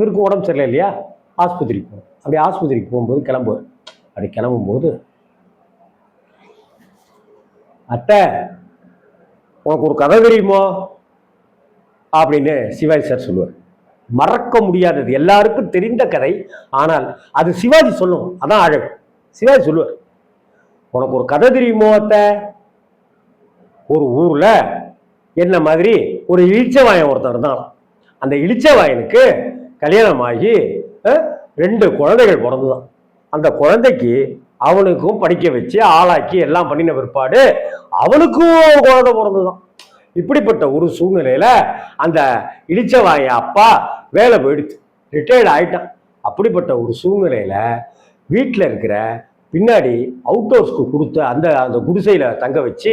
இவருக்கு உடம்பு சரியில்லை இல்லையா? ஆஸ்பத்திரிக்கு போகணும். அப்படி ஆஸ்பத்திரிக்கு போகும்போது கிளம்புவார் அப்படி கிளம்பும்போது அத்தை உனக்கு ஒரு கதை தெரியுமோ? அப்படின்னு சிவாஜி சார் சொல்லுவார். மறக்க முடியாதது. எல்லாருக்கும் தெரிந்த கதை. ஆனால் அது சிவாஜி சொல்லும். அதான் அழகு. சிவாஜி சொல்லுவார். உனக்கு ஒரு கதை தெரியுமோ அத்தை? ஒரு ஊரில் என்ன மாதிரி ஒரு இழிச்சவாயன் ஒருத்தர் இருந்தான். அந்த இழிச்சவாயனுக்கு கல்யாணமாகி ரெண்டு குழந்தைகள் பிறந்துதான். அந்த குழந்தைக்கு அவனுக்கும் படிக்க வச்சு ஆளாக்கி எல்லாம் பண்ணின பிற்பாடு அவனுக்கும் குழந்தை பிறந்துதான். இப்படிப்பட்ட ஒரு சூழ்நிலையில அந்த இடிச்சவாய அப்பா வேலை போயிடுச்சு. ரிட்டையர்ட் ஆயிட்டான். அப்படிப்பட்ட ஒரு சூழ்நிலையில வீட்டில் இருக்கிற பின்னாடி அவுட்டோர்ஸ்க்கு கொடுத்த அந்த அந்த குடிசையில தங்க வச்சு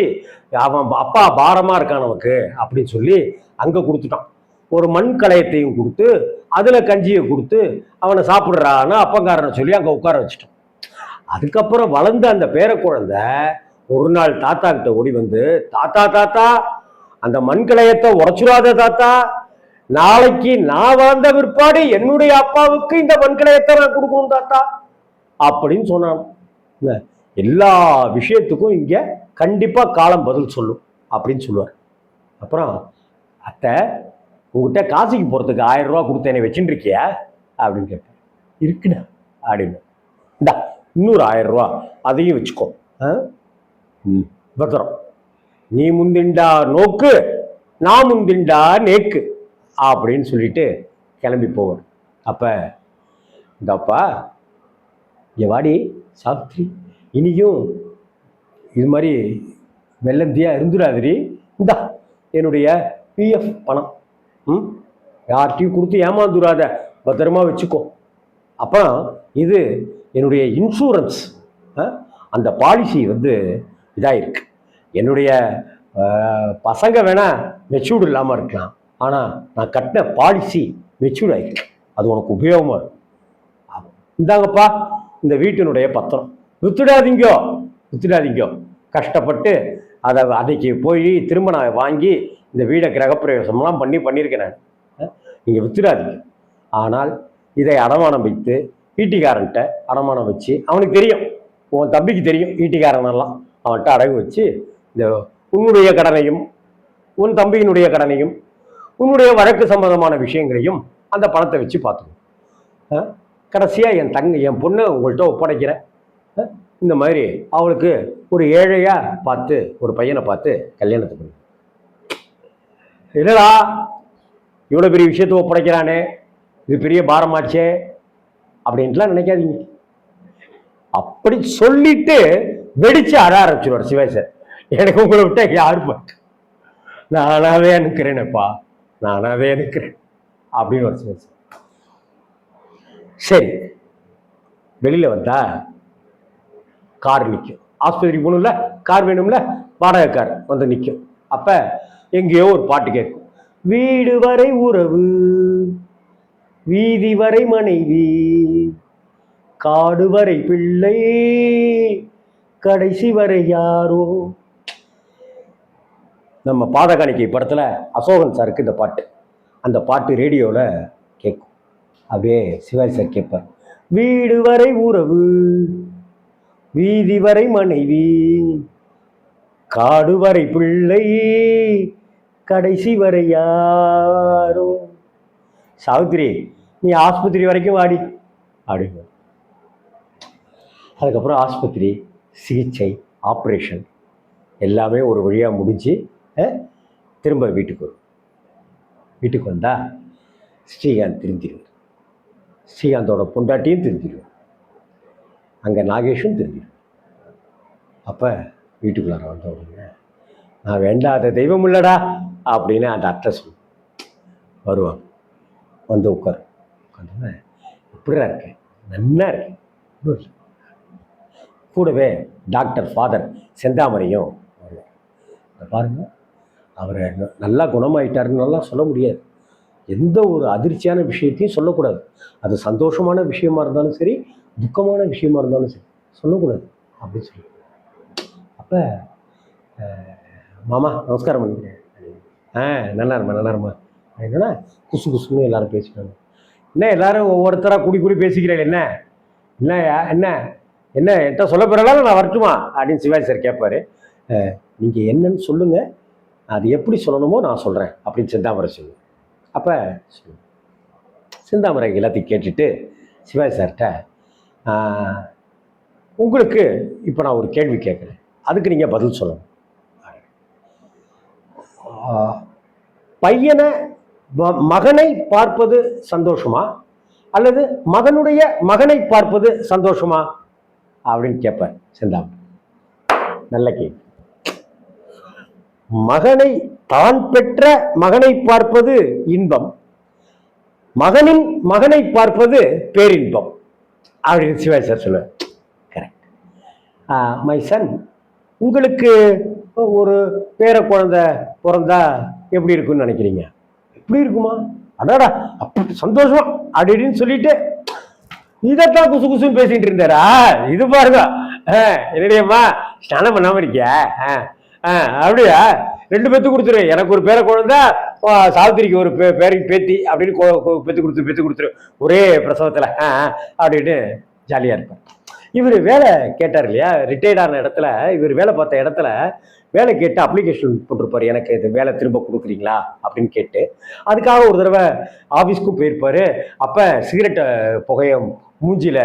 அவன் அப்பா பாரமா இருக்கானவனுக்கு அப்படின்னு சொல்லி அங்க கொடுத்துட்டான். ஒரு மண் கலையத்தையும் கொடுத்து அதில் கஞ்சியை கொடுத்து அவனை சாப்பிட்றான்னு அப்பங்காரனை சொல்லி அங்கே உட்கார வச்சுட்டான். அதுக்கப்புறம் வளர்ந்த அந்த பேர குழந்தை ஒரு நாள் தாத்தா கிட்ட ஓடி வந்து தாத்தா தாத்தா அந்த மண் களையத்தை உடச்சிடாத தாத்தா. நாளைக்கு நான் வாழ்ந்த பிற்பாடு என்னுடைய அப்பாவுக்கு இந்த மண்கலயத்தை நான் கொடுக்கணும் தாத்தா. அப்படின்னு சொன்னான். இல்ல, எல்லா விஷயத்துக்கும் இங்கே கண்டிப்பாக காலம் பதில் சொல்லும் அப்படின்னு சொல்லுவார். அப்புறம் அத்தை உங்ககிட்ட காசிக்கு போகிறதுக்கு ஆயிரம் ரூபா கொடுத்தேனே வச்சுட்டு இருக்கியா அப்படின்னு கேட்பேன். இருக்குடா அப்படின்னு. இந்தா இன்னொரு ஆயிரம் ரூபா அதையும் வச்சுக்கோ. ஆ? ம் பத்திரம் நீ முந்திண்டா நோக்கு நான் முந்திண்டா நேக்கு அப்படின்னு சொல்லிட்டு கிளம்பி போவார். அப்போ இந்தப்பா இங்க வாடி சாவித்ரி இனியும் இது மாதிரி வெள்ளந்தியா இருந்துடாதிரி இந்தா என்னுடைய பிஎஃப் பணம். ம்? யார்கிட்டையும் கொடுத்து ஏமாந்துடாத பத்திரமா வச்சுக்கோ. அப்புறம் இது என்னுடைய இன்சூரன்ஸ் அந்த பாலிசி வந்து இதாகிருக்கு என்னுடைய பசங்க வேணால் மெச்சூர்டு இல்லாமல் இருக்கலாம். ஆனால் நான் கட்டின பாலிசி மெச்சூர்ட் ஆகிருக்கு அது உனக்கு உபயோகமாக இருக்கும். இந்தாங்கப்பா இந்த வீட்டினுடைய பத்திரம். வித்துடாதீங்கோ. வித்துடாதீங்கோ. கஷ்டப்பட்டு அதை அதைக்கு போய் திரும்ப நான் வாங்கி இந்த வீடை கிரகப்பிரவேசம்லாம் பண்ணி பண்ணியிருக்கேன் நான். நீங்கள் வித்துடாதீங்க ஆனால் இதை அடமானம் வைத்து ஈட்டிக்காரன்ட்ட அடமானம் வச்சு அவனுக்கு தெரியும். உன் தம்பிக்கு தெரியும் ஈட்டிக்காரனெல்லாம். அவன்கிட்ட அடகு வச்சு இந்த உன்னுடைய கடனையும் உன் தம்பியினுடைய கடனையும் உன்னுடைய வழக்கு சம்பந்தமான விஷயங்களையும் அந்த பணத்தை வச்சு பார்த்துக்கணும் கடைசியாக என் தங்க என் பொண்ணை உங்கள்கிட்ட ஒப்படைக்கிறேன். இந்த மாதிரி அவளுக்கு ஒரு ஏழையா பார்த்து ஒரு பையனை பார்த்து கல்யாணத்தை பண்ணு என்னடா இவ்வளோ பெரிய விஷயத்தை ஒப்படைக்கிறானே இது பெரிய பாரமாச்சே அப்படின்ட்டுலாம் நினைக்காதீங்க. அப்படி சொல்லிட்டு வெடிச்சு அட ஆரம்பிச்சிருவார் சிவாய் சார். எனக்கு உங்களை விட்டா யாரும் பார்க்க நானாவே நிற்கிறேனேப்பா நானாவே நிற்கிறேன் அப்படின்னு ஒரு சிவாய் சார். சரி வெளியில் வந்தா கார் நிற்கும் ஆஸ்பத்திரிக்கு போகணும்ல கார் வேணும்ல வாடகை கார் வந்து நிற்கும் அப்போ எங்கேயோ ஒரு பாட்டு கேட்கும். வீடு வரை உறவு வீதி வரை மனைவி காடு வரை பிள்ளை கடைசி வரை யாரோ. நம்ம பாதகாணிக்கை படத்தில் அசோகன் சாருக்கு இந்த பாட்டு. அந்த பாட்டு ரேடியோவில் கேட்கும். அப்படியே சிவாஜி சார் கேட்பார். வீடு வரை உறவு வீதி வரை மனைவி காடு வரை பிள்ளை கடைசி வரை யாரோ. சாவித்திரி நீ ஆஸ்பத்திரி வரைக்கும் வாடி. அப்படின்னு. அதுக்கப்புறம் ஆஸ்பத்திரி சிகிச்சை ஆப்ரேஷன் எல்லாமே ஒரு வழியாக முடிஞ்சு திரும்ப வீட்டுக்கு வரும். வீட்டுக்கு வந்தால் ஸ்ரீகாந்த் திருந்திடுவார் ஸ்ரீகாந்தோட பொண்டாட்டியும் திருந்திடுவார் அங்கே நாகேஷும் திருந்திடுவார் அப்போ வீட்டுக்குள்ளார வந்த உடனே நான் வேண்டாத தெய்வம் இல்லடா அப்படின்னு அந்த அத்தை சொல்லும் வருவாங்க வந்து உட்காரு. உட்காந்தோன்னே எப்படிடா இருக்கேன் நல்லா இருக்கேன் கூடவே டாக்டர் ஃபாதர் செந்தாமரையும் வருவார். பாருங்கள் அவர் நல்லா குணமாயிட்டாருன்னெல்லாம் சொல்ல முடியாது. எந்த ஒரு அதிர்ச்சியான விஷயத்தையும் சொல்லக்கூடாது. அது சந்தோஷமான விஷயமா இருந்தாலும் சரி துக்கமான விஷயமா இருந்தாலும் சரி சொல்லக்கூடாது. அப்படின்னு சொல்லி அப்போ மாமா நமஸ்காரம் பண்ணிக்கிறேன். ஆ நல்லா இருமா நல்லா இருமா என்னன்னா குசு குசுன்னு எல்லாரும் பேசிட்டாங்க என்ன எல்லாரும் ஒவ்வொருத்தராக கூடி கூடி பேசிக்கிறேன் என்ன? என்ன என்ன என்ன என்கிட்ட சொல்ல போகிறாலும் நான் வரட்டுமா? அப்படின்னு சிவாஜி சார் கேட்பார் நீங்கள் என்னன்னு சொல்லுங்கள் அது எப்படி சொல்லணுமோ நான் சொல்கிறேன் அப்படின்னு சிந்தாமரை சொல்லுவேன் அப்போ சிந்தாமரை எல்லாத்தையும் கேட்டுட்டு சிவாஜி சார்கிட்ட உங்களுக்கு இப்போ நான் ஒரு கேள்வி கேட்குறேன் அதுக்கு நீங்கள் பதில் சொல்லணும். பையனை மகனை பார்ப்பது சந்தோஷமா? அல்லது மகனுடைய மகனை பார்ப்பது சந்தோஷமா? அப்படின்னு கேட்பேன் செந்தாமரை நல்ல கேள்வி. மகனை தான் பெற்ற மகனை பார்ப்பது இன்பம். மகனின் மகனை பார்ப்பது பேரின்பம். அப்படின்னு சிவாஜி சார் சொல்லுவார். கரெக்ட் மை சன் உங்களுக்கு ஒரு பேர குழந்தை பிறந்தா எப்படி இருக்கும்னு நினைக்கிறீங்க? எப்படி இருக்குமா? அடாடா அப்படி சந்தோஷமா அப்படின்னு சொல்லிட்டு இதைத்தான் குசு குசுன்னு பேசிட்டு இருந்தாரா? இது பாருங்க. என்னடியம்மா ஸ்நானம் பண்ணாம இருக்கியா? அப்படியா? ரெண்டு பேத்து கொடுத்துரு. எனக்கு ஒரு பேர குழந்தை சாவித்திரிக்கு ஒரு பே பேருக்கு பேத்தி அப்படின்னு கொ- பெத்து கொடுத்து பெத்து கொடுத்துரு. ஒரே பிரசவத்தில். ஆ, அப்படின்னு ஜாலியாக இருப்பேன் இவர் வேலை கேட்டார் இல்லையா? ரிட்டையர்ட் ஆன இடத்துல இவர் வேலை பார்த்த இடத்துல வேலை கேட்டு அப்ளிகேஷன் போட்டிருப்பாரு. எனக்கு இது வேலை திரும்ப கொடுக்குறீங்களா? அப்படின்னு கேட்டு அதுக்காக ஒரு தடவை ஆஃபீஸ்க்கும் போயிருப்பாரு. அப்போ சிகரெட்டை புகைய மூஞ்சியில்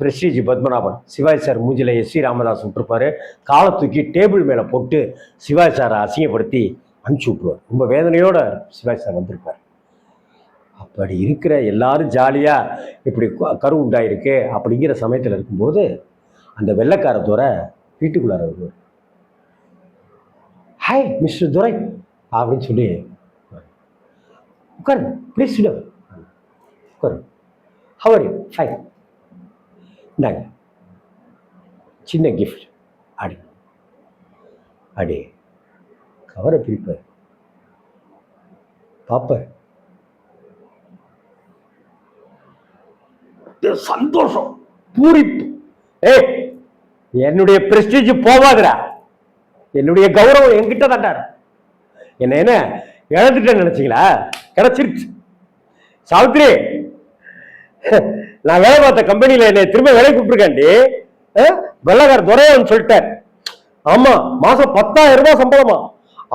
பிரஸ்டீஜ் பத்மநாபன் சிவாஜி சார் மூஞ்சியில் எஸ் சி ராமதாஸ் விட்டுருப்பாரு. காலை தூக்கி டேபிள் மேலே போட்டு சிவாஜி சாரை அசிங்கப்படுத்தி அனுப்பிச்சி விட்ருவார் ரொம்ப வேதனையோடு சிவாஜி சார் வந்திருப்பார். அப்படி இருக்கிற எல்லாரும் ஜாலியாக இப்படி கரு உண்டாயிருக்கு அப்படிங்கிற சமயத்தில் இருக்கும்போது அந்த வெள்ளைக்கார துறை வீட்டுக்குள்ளார வருவார். ஹாய் மிஸ்டர் துரை அப்படின்னு சொல்லி உட்காரு ப்ளீஸ் உட்காரு. ஹவர் யூ ஹாய் இந்தாங்க. சின்ன கிஃப்ட் அடி. அடி. கவரை பிரிப்பார் பாப்பார் சந்தோஷம் பூரிப்பு. ஏய் என்னுடைய பிரஸ்டீஜ் போவாதுரா என்னுடைய கௌரவம் என்கிட்ட தாண்டார் என்ன என்ன? இழந்துட்டேன்னு நினைச்சீங்களா? கிடைச்சிருச்சு. சாவித்ரி நான் வேலை பார்த்த கம்பெனியில் என்னை திரும்ப வேலை கூப்பிட்டுருக்காண்டி. வெள்ளக்கார துரையன்னு சொல்லிட்டார். ஆமா மாசம் பத்தாயிரம் ரூபாய் சம்பளமா?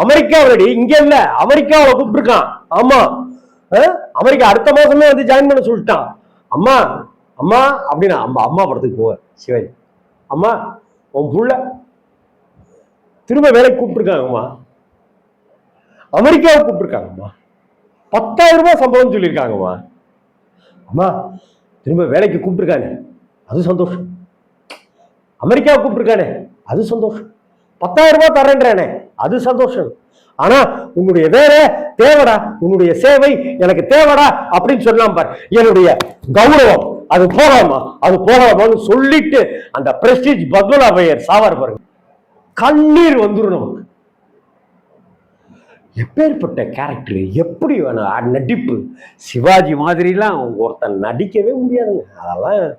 அமெரிக்காவிலடி இங்க இல்ல அமெரிக்காவில கூப்பிட்டுருக்கான். ஆமா. அமெரிக்கா அடுத்த மாசமே வந்து ஜாயின் பண்ண சொல்லிட்டான். அம்மா அம்மா அப்படின்னு அம்மா அம்மா படத்துக்கு போவேன் சிவாஜி. அம்மா உன் புள்ள திரும்ப வேலைக்கு கூப்பிட்டுருக்காங்கம்மா. அமெரிக்காவை கூப்பிட்டுருக்காங்கம்மா. பத்தாயிரம் ரூபாய் சம்பளம் சொல்லியிருக்காங்கம்மா. அம்மா திரும்ப வேலைக்கு கூப்பிட்டுருக்கானே அது சந்தோஷம். அமெரிக்காவை கூப்பிட்டுருக்கானே அது சந்தோஷம். பத்தாயிரம் ரூபாய் தரேன்றானே அது சந்தோஷம். ஆனா உன்னுடைய வேலை தேவைடா உன்னுடைய சேவை எனக்கு தேவைடா அப்படின்னு சொல்லலாம் பார். என்னுடைய கௌரவம். அது போகலாமா அது போகலாமான்னு சொல்லிட்டு அந்த பிரஸ்டீஜ் பத்மநாபையர் சாவார் பாருங்க. கண்ணீர் வந்துடும் நமக்கு. எப்பேற்பட்ட கேரக்டர் எப்படி வேணும் நடிப்பு சிவாஜி மாதிரிலாம் ஒருத்தன் நடிக்கவே முடியாதுங்க. அதெல்லாம்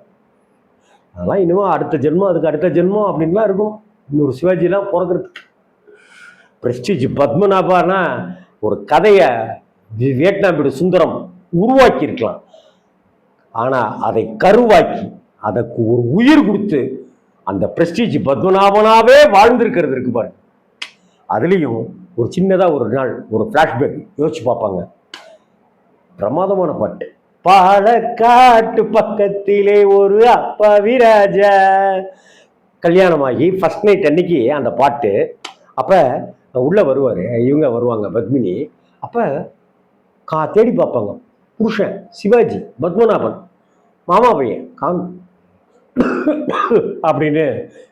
அதெல்லாம் இனிமோ அடுத்த ஜென்மம் அதுக்கு அடுத்த ஜென்மம் அப்படின்லாம் இருக்கும். இன்னொரு சிவாஜிலாம் பிறக்கிறதுக்கு பிரஸ்டீஜ் பத்மநாபானா ஒரு கதையை வி- வியட்நாம் சுந்தரம் உருவாக்கியிருக்கலாம். ஆனால் அதை கருவாக்கி அதற்கு ஒரு உயிர் கொடுத்து அந்த பிரஸ்டீஜ் பத்மநாபனாவே வாழ்ந்திருக்கிறது இருக்கு பாருங்க அதுலேயும் ஒரு சின்னதாக ஒரு நாள் ஒரு ஃப்ளாஷ்பேக் யோசிச்சு பார்ப்பாங்க. பிரமாதமான பாட்டு. பாலக்காட்டு பக்கத்திலே ஒரு அப்பாவி ராஜா கல்யாணமாகி ஃபர்ஸ்ட் நைட் அன்னைக்கு அந்த பாட்டு. அப்போ உள்ளே வருவார் இவங்க வருவாங்க பத்மினி. அப்போ கா தேடி பார்ப்பாங்க. புருஷன் சிவாஜி பத்மநாபன். மாமா பையன் காண். அப்படின்னு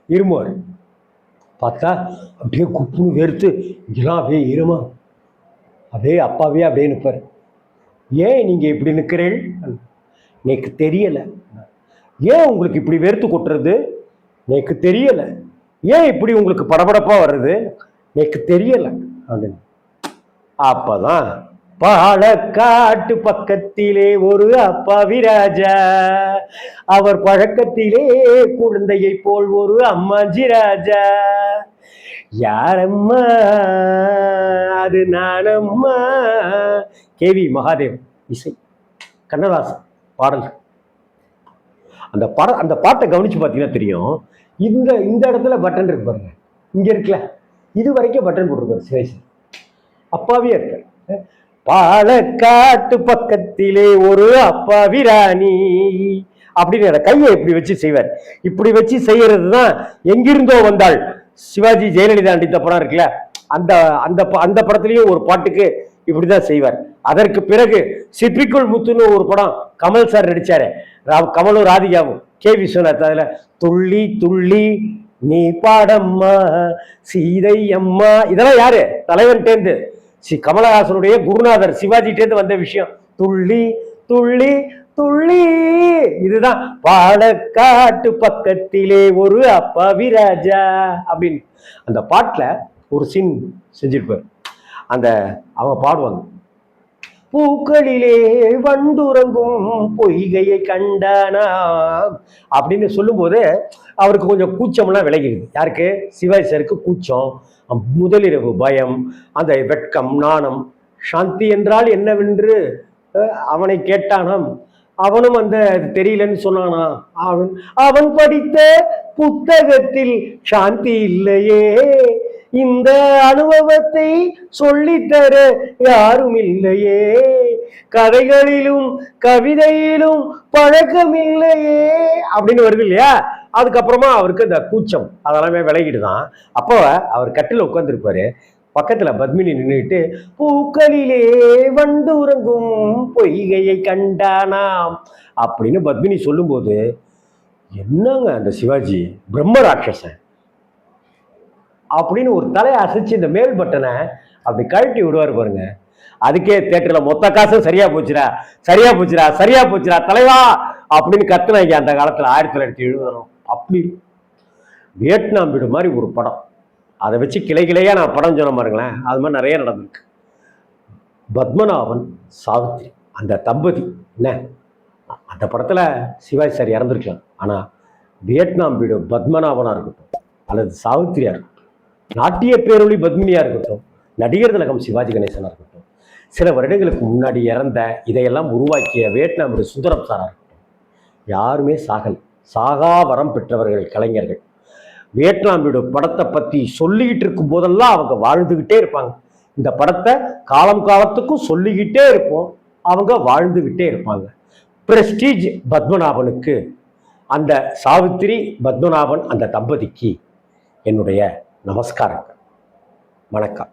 இருமார் பார்த்தா அப்படியே குப்புன்னு வெறுத்து இங்கெல்லாம் அப்படியே இருமா? அப்படியே அப்பாவே அப்படியே நிற்பார் ஏன் நீங்கள் இப்படி நிற்கிறீள் எனக்கு தெரியலை. ஏன் உங்களுக்கு இப்படி வெறுத்து கொட்டுறது? எனக்கு தெரியலை. ஏன் இப்படி உங்களுக்கு படபடப்பாக வருது எனக்கு தெரியலை. அப்படின்னு. அப்பதான் பாலக்காட்டு பக்கத்திலே ஒரு அப்பாவி ராஜா அவர் பழக்கத்திலே குழந்தையை போல் ஒரு அம்மாஜி ராஜா யாரம்மா? அது நானம்மா. கேவி மகாதேவ் இசை. கண்ணதாசன் பாடல் அந்த பாட அந்த பாட்டை கவனிச்சு பார்த்தீங்கன்னா தெரியும். இந்த இந்த இடத்துல பட்டன் இருக்கு பாருங்க. இங்க இருக்குல்ல. இது வரைக்கும் பட்டன் போட்டிருக்காரு சிவாஜி அப்பாவே இருக்காரு. பாலக்காட்டு பக்கத்திலே ஒரு அப்பா ராணி அப்படின்னு கையை இப்படி வச்சு செய்வார். இப்படி வச்சு செய்யறது தான் எங்கிருந்தோ வந்தாள். சிவாஜி ஜெயலலிதா நடித்த படம் இருக்குல்ல அந்த அந்த ப- அந்த படத்துலயும் ஒரு பாட்டுக்கு இப்படிதான் செய்வார். அதற்கு பிறகு சிப்பிக்குள் முத்துன்னு ஒரு படம் கமல் சார் நடிச்சாரு. கமலும் ராதிகாவும் கே விஸ்வநாத் அதுல துள்ளி துள்ளி நீ பாடம்மா சீதை அம்மா இதெல்லாம் யாரு? தலைவன் டேந்து சி கமலஹாசனுடைய குருநாதர் சிவாஜிட்டேந்து வந்த விஷயம். துள்ளி துள்ளி துள்ளி. இதுதான் பாலக்காட்டு பக்கத்திலே ஒரு அப்பாவி ராஜா அப்படின்னு. அந்த பாட்டில் ஒரு சீன் செஞ்சிருப்பார். அந்த அவங்க பாடுவாங்க. பூக்களிலே வண்டுறங்கும் பொய்கையை கண்டானா அப்படின்னு சொல்லும்போது அவருக்கு கொஞ்சம் கூச்சம்லாம் விலகிடுது. யாருக்கு? சிவாசருக்கு கூச்சம். முதலிரவு பயம் அந்த வெட்கம் நாணம். சாந்தி என்றால் என்னவென்று அவனை கேட்டானாம். அவனும் அந்த அது தெரியலன்னு சொன்னானா அவன் அவன் படித்த புத்தகத்தில் சாந்தி இல்லையே. இந்த அனுபவத்தை சொல்லித்தர யாரும் இல்லையே கதைகளிலும் கவிதையிலும் பழக்கம் இல்லையே அப்படின்னு வருது இல்லையா? அதுக்கப்புறமா அவருக்கு இந்த கூச்சம் அதெல்லாமே விலகிடுதான். அப்போ அவர் கட்டில் உட்காந்துருப்பாரு பக்கத்துல பத்மினி நின்றுட்டு பூக்களிலே வண்டு உறங்கும் பொய்கையை கண்டானாம் அப்படின்னு பத்மினி சொல்லும்போது என்னங்க அந்த சிவாஜி? பிரம்ம ராட்சசன். அப்படின்னு ஒரு தலையை அசைச்சு இந்த மேல் பட்டனை அப்படி கழட்டி விடுவார் பாருங்க. அதுக்கே தேட்டரில் மொத்த காசும் சரியா போச்சுடா சரியா போச்சுடா சரியா போச்சுடா தலைவா! அப்படின்னு கத்துனாங்க அந்த காலத்தில் ஆயிரத்தி தொள்ளாயிரத்தி எழுபதும் அப்படி வியட்நாம் வீடு மாதிரி ஒரு படம். அதை வச்சு கிளை கிளையாக நான் படம் சொன்ன பாருங்களேன். அது மாதிரி நிறைய நடந்திருக்கு. பத்மநாபன் சாவித்ரி அந்த தம்பதி என்ன? அந்த படத்தில் சிவாஜி சார் இறந்துருக்கலாம். ஆனால் வியட்நாம் வீடு பத்மநாபனாக இருக்கட்டும் அல்லது சாவித்ரியாக இருக்கட்டும். நாட்டிய பேரொழி பத்மினியாக இருக்கட்டும் நடிகர் திலகம் சிவாஜி கணேசனாக இருக்கட்டும் சில வருடங்களுக்கு முன்னாடி இறந்த இதையெல்லாம் உருவாக்கிய வியட்நாம் சுந்தரம் சாராக இருக்கட்டும். யாருமே சாகல் சாகா வரம் பெற்றவர்கள் கலைஞர்கள். வியட்நாமியோட படத்தை பற்றி சொல்லிக்கிட்டு இருக்கும் போதெல்லாம் அவங்க வாழ்ந்துக்கிட்டே இருப்பாங்க. இந்த படத்தை காலம் காலத்துக்கும் சொல்லிக்கிட்டே இருப்போம். அவங்க வாழ்ந்துகிட்டே இருப்பாங்க. பிரஸ்டீஜ் பத்மநாபனுக்கு அந்த சாவித்திரி பத்மநாபன் அந்த தம்பதிக்கு என்னுடைய நமஸ்காரங்கள். வணக்கம்.